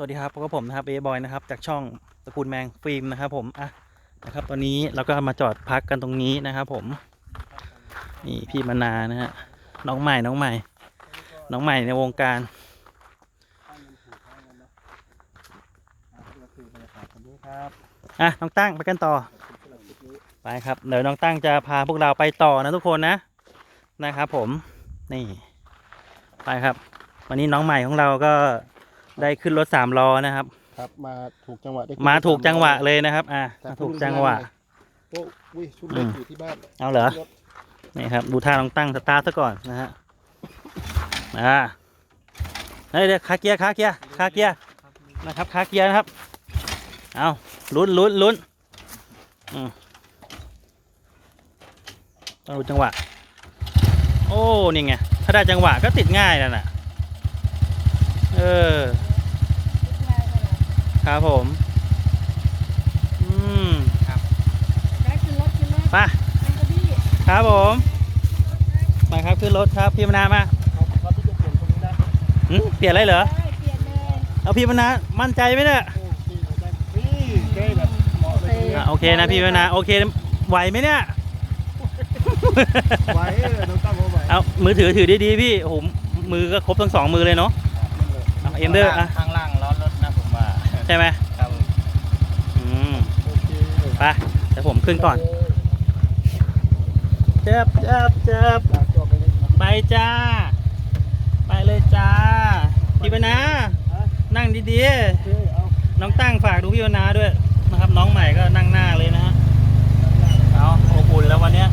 สวัสดีครับพบกับผมนะครับเอบอยนะครับจากช่องตระกูลแมงฟิล์มนะครับผมอะนะครับ ตอนนี้เราก็มาจอดพักกันตรงนี้นะครับผม นี่พี่มนานะฮะน้องใหม่น้องใหม่ น้องใหม่ในวงการอะน้องตั้งไปกันต่อไปครับเดี๋ยวน้องตั้งจะพาพวกเราไปต่อนะทุกคนนะนะครับผมนี่ไปครับ วันนี้น้องใหม่ของเราก็ ได้ขึ้นรถสามล้อนะครับ ครับมาถูกจังหวะได้มาถูกจังหวะเลยนะครับ อะครับมาถูกจังหวะโอ้อุ้ยชุดเล็กอืมอยู่ที่บ้านเอาเหรอรถนี่ครับ ดูท่าลองตั้งสตาร์ทซะก่อนนะฮะอ่าเฮ้ยเดี๋ยวคาเกียร์คาเกียร์คาเกียร์นะครับคาเกียร์นะครับ เอาลุ้นลุ้นลุ้นอืมต้องดูจังหวะ โอ้ นี่ไง ถ้าได้จังหวะก็ติดง่ายแล้วน่ะ เออ ครับผม อืมได้ขึ้นรถขึ้นรถไปอันก็พี่ครับผม มาครับขึ้นรถครับพี่มนามาเขาเขาที่จะเปลี่ยนตรงนี้ได้หึเปลี่ยนอะไรเหรอ ได้เปลี่ยนเลยเอาพี่มนามั่นใจไหมเนี่ยโอ้ที่เราได้นี่ได้แบบเหมาะเลยอะโอเคนะพี่มนาโอเคไหวไหมเนี่ย ไหวเออน้องตั้งเอาไหวเอามือถือถือดีๆพี่โอ้โหมือก็ครบทั้งสองมือเลยเนาะเอาเอ็มเดอร์อะ ข้างล่าง ใช่ไหมครับอืมโอเคไปเดี๋ยวผมขึ้นก่อนเจ็บเจ็บเจ็บจากตัวไปเลยครับไปจ้า ไปเลยจ้า พี่มนานั่งดีโอเคเอาๆน้องตั้งฝากดูพี่มนาด้วยนะครับ น้องใหม่ก็นั่งหน้าเลยนะฮะเอาอบอุ่นแล้ววันเนี้ย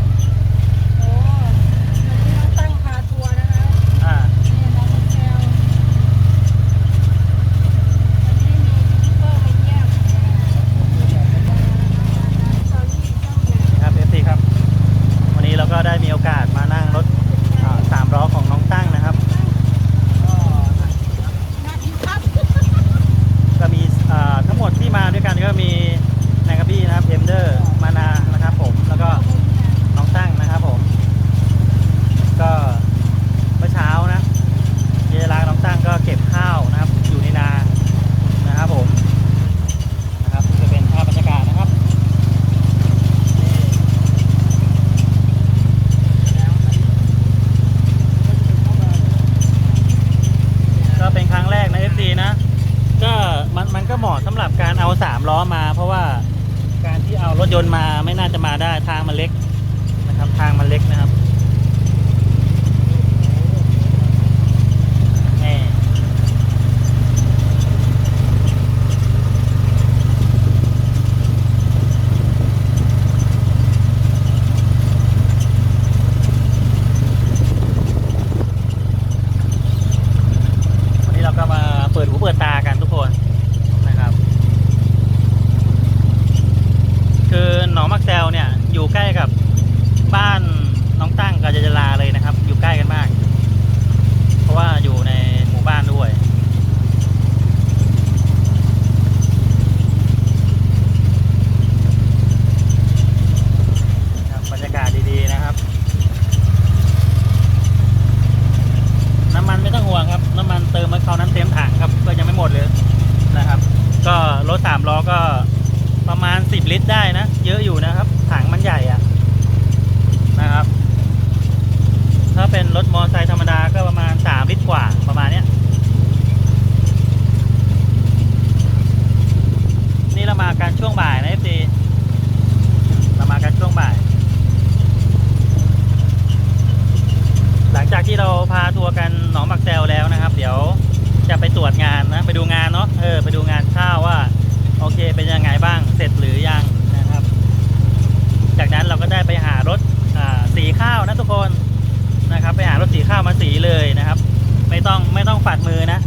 ไม่ต้องฝัดมือนะ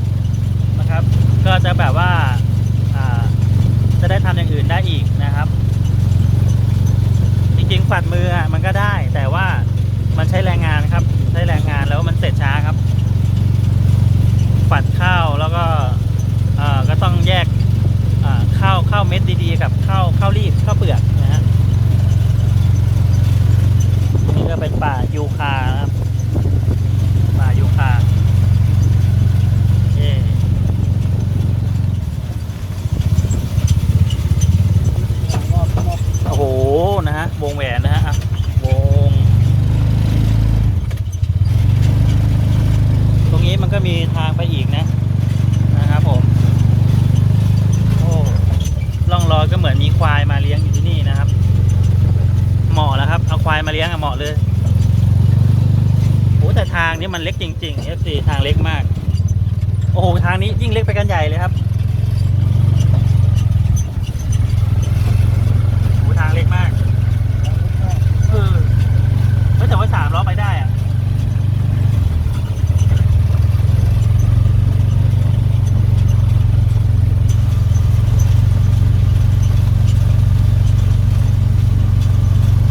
นะครับ ก็จะแบบว่าจะได้ทำอย่างอื่นได้อีกนะครับ จริงๆฝัดมือมันก็ได้ แต่ว่ามันใช้แรงงานครับ ใช้แรงงานแล้วมันเสร็จช้าครับฝัดข้าวแล้วก็ก็ต้องแยกข้าวข้าวเม็ดดีๆ กับข้าวข้าวรีบข้าวเปลือกนะฮะนี่ก็เป็นป่ายูคานะครับป่ายูคาโอเคายมาเลี้ยงอะเหมาะเลยโอ้แต่ทางนี้มันเล็กจริงๆ FC ทางเล็กมาก โอ้โห ทางนี้ยิ่งเล็กไปกันใหญ่เลยครับโอ้ทางเล็กมากเออไม่แต่ว่าสามล้อไปได้อะ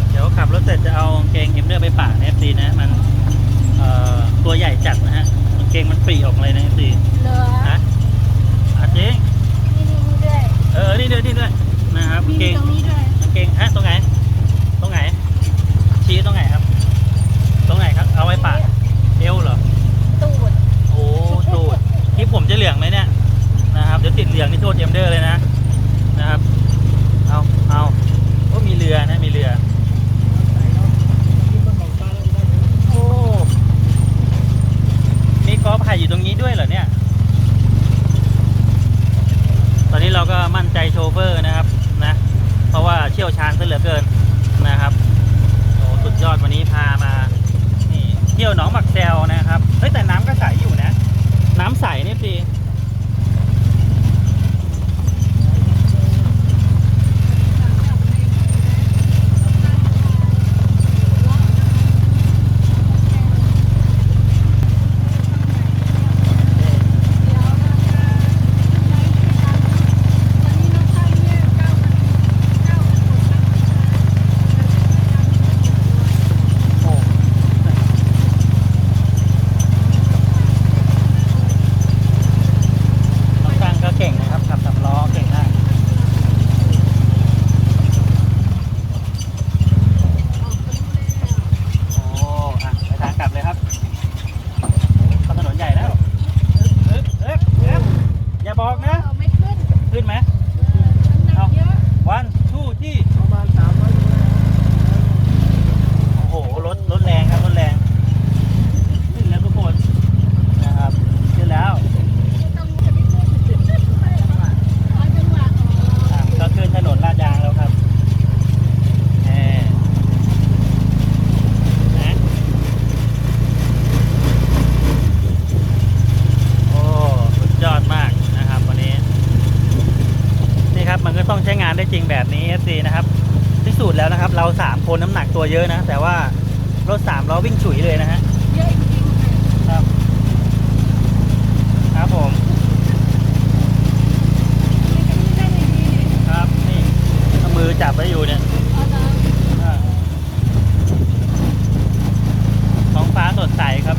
เดี๋ยวขับรถเสร็จจะเอาเกงเอิมเนอร์ไปป่าในเอฟซีนะ มัน เอ่อ ตัวใหญ่จัดนะฮะ เกงมันปรีออกมาเลยนะเอฟซีเหลือนะอะจริงนี่นี่นี่ด้วยเออนี่ด้วยนี่ด้วยนะครับมีกางเกงตรงนี้ด้วยกางเกงฮะตรงไหน ตรงไหน ชี้ตรงไหนครับ ตรงไหนครับ เอาไว้ปะเอวเหรอ ตูด โอ้ตูดที่ผมจะเหลืองไหมเนี่ยนะครับเดี๋ยวติดเหลืองนี่โทษเอ็มเดอร์เลยนะนะครับ เอาเอาโอ้มีเรือนะมีเรือโอ้ มีก อล์ฟไผ่อยู่ตรงนี้ด้วยเหรอเนี่ย ตอนนี้เราก็มั่นใจโชเฟอร์นะครับนะ เพราะว่าเชี่ยวชาญซะเหลือเกินนะครับโอ้สุดยอดวันนี้พามานี่เที่ยวหนองหมักแซวนะครับ เฮ้ยแต่น้ำก็ใสอยู่นะ น้ำใสนี่สิโอ้น้องตังก็เก่งนะครับ ขับสำล้อเก่งมากโอ้อะไปทางกลับเลยครับเข้าถนนใหญ่แล้วเอ๊บเอ๊บเอ๊บอย่าบอกนะ เอาไม่ขึ้น ขึ้นไหม น้ำหนักเยอะ วันทูที่ ประมาณสามร้อยโล โอ้โห รถ รถแรงครับ รถแรง ขึ้นแล้วทุกคน นะครับ ขึ้นแล้ว ต้องจะไม่ขึ้นร้อยจังหวะ อะก็ขึ้นถนนลาดยางแล้วครับแหมนะโอ้สุดยอดมากนะครับวันนี้ นี่ครับมันก็ต้องใช้งานได้จริงแบบนี้ FC นะครับ พิสูจน์ แล้วนะครับ เราสามคนน้ำหนักตัวเยอะนะ แต่ว่ารถสามล้อวิ่งฉุยเลยนะฮะเยอะจริงๆค่ะครับ ครับผมนี่ก็นี่ได้อย่างนี้เนี่ยครับนี่เอามือจับไว้อยู่เนี่ยเอาละอ่าท้องฟ้าสดใสครับ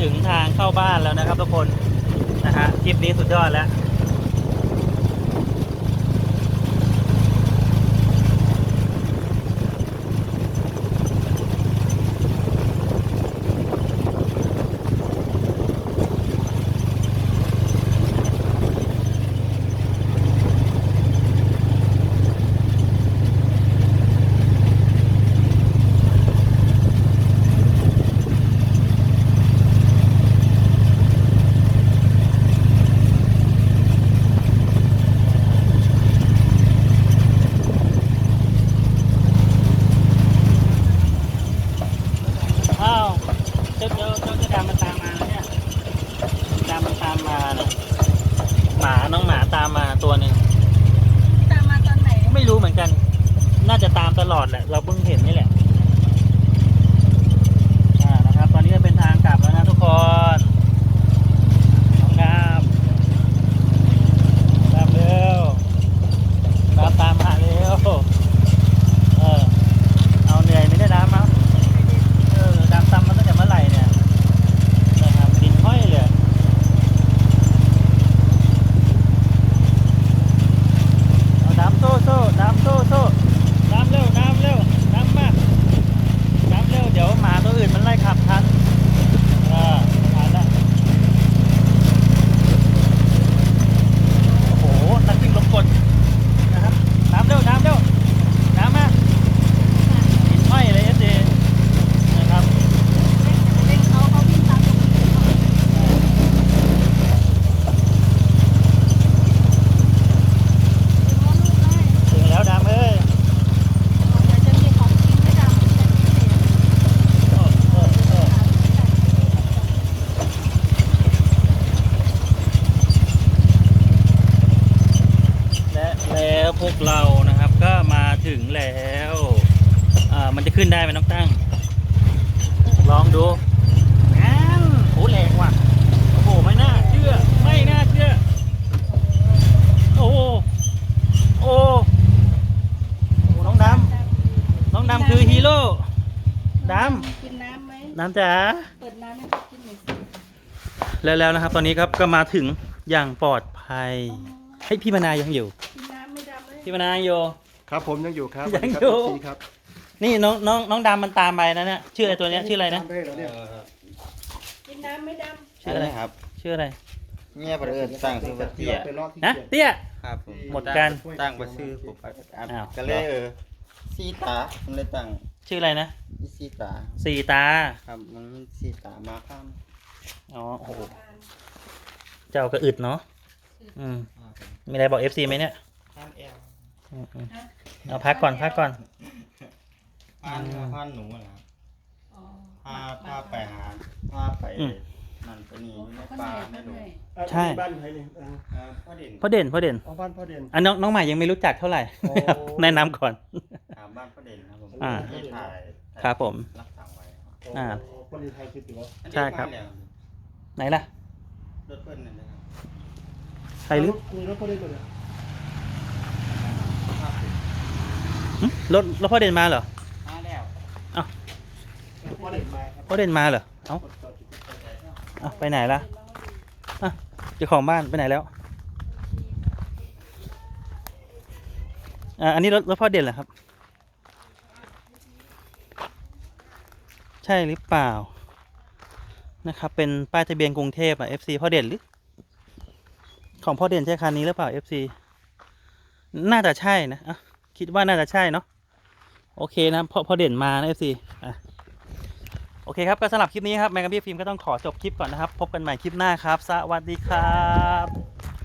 ถึงทางเข้าบ้านแล้วนะครับทุกคนนะฮะคลิปนี้สุดยอดแล้ว อ้าวเจ้าเจ้าเจ้าจะดำมันตามมาแล้วเนี่ยดำมันตามมาเนี่ยหมาน้องหมาตามมาตัวหนึ่ง ตามมาตอนไหน ไม่รู้เหมือนกัน น่าจะตามต ลอดแหละ เราเพิ่งเห็นนี่แหละ อ่า นะครับ ตอนนี้ก็เป็นทางกลับแล้วนะทุกคนน้องดามดามเร็วดามตามมาเร็ว เออ เอาเหนื่อยไม่ได้ดามเอาเออดามตามมาตั้งแต่เมื่อไหร่เนี่ย นะครับดินห้อยเลย เอาน้ำโซ่โซ่น้ำโซ่โซ่น้ำเร็วน้ำเร็วน้ำมากน้ำเร็ว เดี๋ยวหมาตัวอื่นมันไล่ขับทันอ่าทันแล้วโอ้โห นักวิ่งลมกดนะครับ น้ำเร็ว น้ำเร็ว น้ำมาหินห้อยเลยเอสเดนะครับ เด็กเขาเขาวิ่งตามตรงนี้ถึงแล้วลูกได้ ถึงแล้วดำเอ้ย เดี๋ยวจะมีของกินให้ดำเป็นพิเศษ โอ้โอ้โอ้และแล้วพวกเรานะครับก็มาถึงแล้วอ่ามันจะขึ้นได้ไหมน้องตั้ง ลองดูอ้าวโอ้แรงว่ะ โอ้โห ไม่น่าเชื่อ ไม่น่าเชื่อ โอ้โหโอ้โหน้องดำ น้องดำคือฮีโร่ดำ กิน น้ำไหมน้ำจ๋าเปิดน้ำให้เขากินหน่อยสิแล้วแล้วนะครับ ตอนนี้ครับก็มาถึงอย่างปลอดภัย ให้ยพี่มนายังอยู่ กินน้ำไม่ดำเลยพี่มนายังอยู่ ครับผมยังอยู่ครับยังอยู่ สวัสดีครับนี่น้องน้องน้องดำมันตามไปนะเนี่ยชื่ออะไรตัวเนี้ยชื่ออะไรนะตามได้เหรอเนี่ยกินน้ำไม่ดชื่ออะไรครับ ชื่ออะไรเงียบเอิญตั้งชื่อว่าเตี้ยไปรอบที่นะเจ็ดเตี้ย ครับผมหมดกัน ตั้งว่าชื่อผมไปอ่านอ้าว ก็เลยเออซีตาผมเลยตั้ง ชื่ออะไรนะอีซีตาสีตา ครับมันซีตามาข้ามอ๋อ โอ้โห เจ้าก็อึดเนาะ อืม มีอะไรบอกเอฟซีไหมเนี่ยข้ามแอลอืมอืมเอาพักก่อนพักก่อน พานพานหนูนะครับำอ๋อพาพาไปหาพาไปนั่นไปนี่อยู่ในข้างป่าในในข้างหลวในงใช่อะบ้านใครเนี่ยอะเอ่อพ่อเด่นพ่อเด่นพ่อเด่นเอาบ้านพ่อเด่น อันน้องน้องใหม่ยังไม่รู้จักเท่าไหร่ โอ้ แนะนำก่อนถาม บ้านพ่อเด่นนะครับผมอ่า ที่ถ่ายครับผม รักษาไว้ครับอ่า คนไทยคือตัวอันนี้ใช่ครับานแล้วไหนล่ะรถเพิ่นนั่นนะครับใครรู้มีรถพ่อเด่นตัวเนี่ยภาพติดหึรถรถพ่อเด่นมาเหรอ มาแล้วพ่อเด่นมาครับพ่อเด่นมาเหรอ เอ้าเอ้าไปไหนล่ะอะเจ้าของบ้านไปไหนแล้ว อ่า อันนี้รถรถพ่อเด่นเหรอครับ ใช่หรือเปล่า นะครับ เป็นป้ายทะเบียนกรุงเทพอะ FC พ่อเด่นหรือ ของพ่อเด่นใช่คันนี้หรือเปล่า FC น่าจะใช่นะอะคิดว่าน่าจะใช่เนาะ โอเคนะพอพอเด่นมานะ FC อะโอเคครับก็สำหรับคลิปนี้ครับแมงกะพี่ฟิล์มก็ต้องขอจบคลิปก่อนนะครับ พบกันใหม่คลิปหน้าครับ สวัสดีครับ